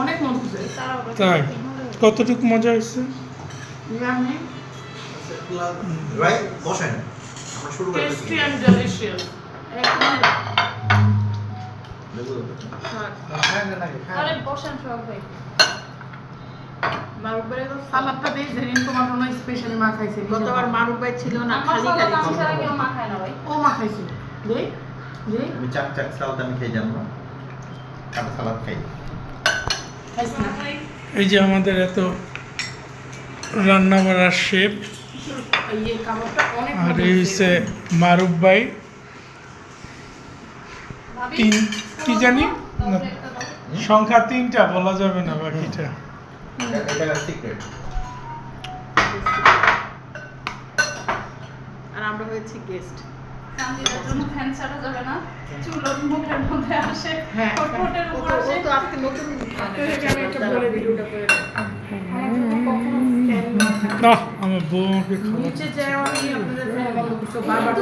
অনেক মন তাই? কতটুকু মজা হয়েছে? বসেন। আমরা শুরু করে টেস্টি অ্যান্ড ডেলিশিয়াস একদম আরে বসেন সব ভাই। ভাই তো সালাদটা দিয়ে যেদিন তোমার স্পেশালি মা খাইছে গতবার মারুফ ভাই ছিল না খালি খালি আমি ছিল। ছাড়া কেউ না ভাই। ও মা খাইছে দেই দেই। আমি চাক চাক সালাদ আমি খেয়ে না কাঁটা সালাদ খাই। এই যে আমাদের এত রান্না বাড়ার শেপ এই আর এই হচ্ছে মারুফ ভাই। তিন কি জানি? সংখ্যা তিনটা বলা যাবে না বাকিটা। আর আমরা হয়েছি গেস্ট কান্দিদের জন্য ফ্যান ছাড়া যাবে না। চুল মুখের মধ্যে আসে হ্যাঁ, ওর ঠোঁটের ও উপর আসে। তো আজকে নতুন আপনাদেরকে আমি একটা বলে দিই ওটা করে দাও। আমার বউ আমাকে খাওয়া নিচে যায় আমি আপনাদের বারবার